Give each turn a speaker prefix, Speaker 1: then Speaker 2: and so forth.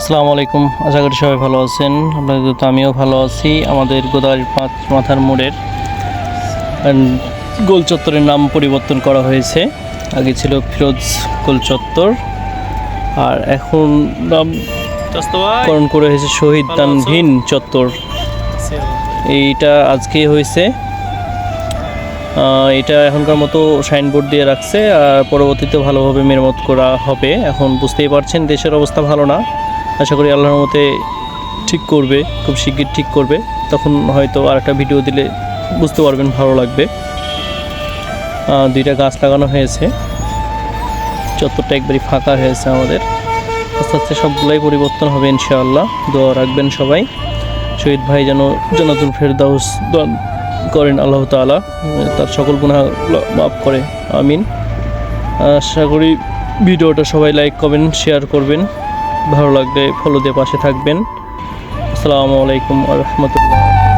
Speaker 1: আসসালামু আলাইকুম। আশা করি সবাই ভালো আছেন। আপনাদের তো আমিও ভালো আছি। আমাদের গোদাবাড়ির পাঁচ মাথার মোড়ের গোল চত্বরের নাম পরিবর্তন করা হয়েছে। আগে ছিল ফিরোজ গোল চত্বর। আর এখন নামকরণ করে হয়েছে শহীদ তানভিন চত্বর। এইটা আজকে হয়েছে। এটা এখনকার মতো সাইনবোর্ড দিয়ে রাখছে। আর পরবর্তীতে ভালোভাবে মেরামত করা হবে। এখন বুঝতেই পারছেন দেশের অবস্থা ভালো না। আশা করি আল্লাহর মতে ঠিক করবে, খুব শিগগির ঠিক করবে। তখন হয়তো আর একটা ভিডিও দিলে বুঝতে পারবেন ভালো লাগবে। দুইটা গাছ লাগানো হয়েছে। চত্বরটা একবারই ফাঁকা হয়েছে আমাদের। আস্তে আস্তে সবগুলাই পরিবর্তন হবে ইনশাআল্লাহ। দোয়া রাখবেন সবাই। শহীদ ভাই যেন জনাতুল ফেরদাউস করেন আল্লাহ তাআলা, তার সকল গুনাহ মাফ করে। আমিন। আশা করি ভিডিওটা সবাই লাইক করবেন শেয়ার করবেন। ভালো লাগলে ফলো দিয়ে পাশে থাকবেন। আসসালামু আলাইকুম রহমতুল্লাহ।